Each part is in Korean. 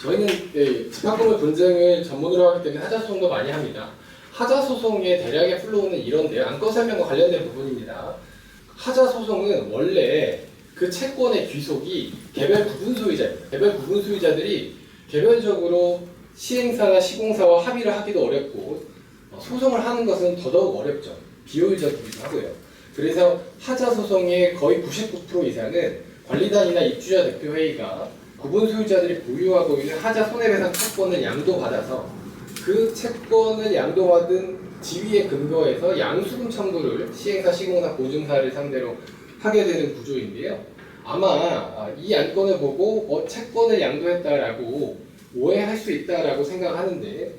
저희는 예, 집합금을 분쟁을 전문으로 하기 때문에 하자 소송도 많이 합니다. 하자 소송의 대략의 플로우는 이런데요. 안건 설명과 관련된 부분입니다. 하자 소송은 원래 그 채권의 귀속이 개별 부분 소유자입니다. 개별 부분 소유자들이 개별적으로 시행사나 시공사와 합의를 하기도 어렵고 어, 소송을 하는 것은 더더욱 어렵죠. 비효율적이기도 하고요. 그래서 하자 소송의 거의 99% 이상은 관리단이나 입주자 대표 회의가 구분 소유자들이 보유하고 있는 하자 손해배상 채권을 양도받아서 그 채권을 양도받은 지위에 근거해서 양수금 청구를 시행사, 시공사, 보증사를 상대로 하게 되는 구조인데요. 아마 아, 이 안건을 보고 어, 채권을 양도했다라고 오해할 수 있다라고 생각하는데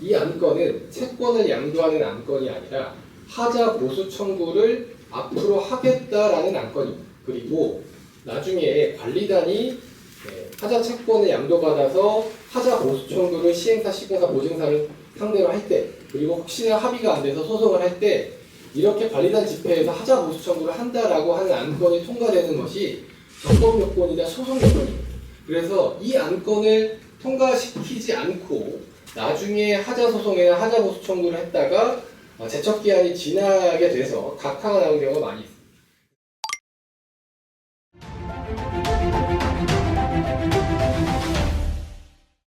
이 안건은 채권을 양도하는 안건이 아니라 하자 보수 청구를 앞으로 하겠다라는 안건입니다. 그리고 나중에 관리단이 네, 하자 채권을 양도받아서 하자 보수 청구를 시행사, 시공사, 보증사를 상대로 할 때, 그리고 혹시나 합의가 안 돼서 소송을 할 때, 이렇게 관리단 집회에서 하자 보수 청구를 한다라고 하는 안건이 통과되는 것이 적법 요건이자 소송 요건입니다. 그래서 이 안건을 통과시키지 않고 나중에 하자 소송이나 하자 보수 청구를 했다가 어, 제척 기한이 지나게 돼서 각하가 나온 경우가 많이 있습니다.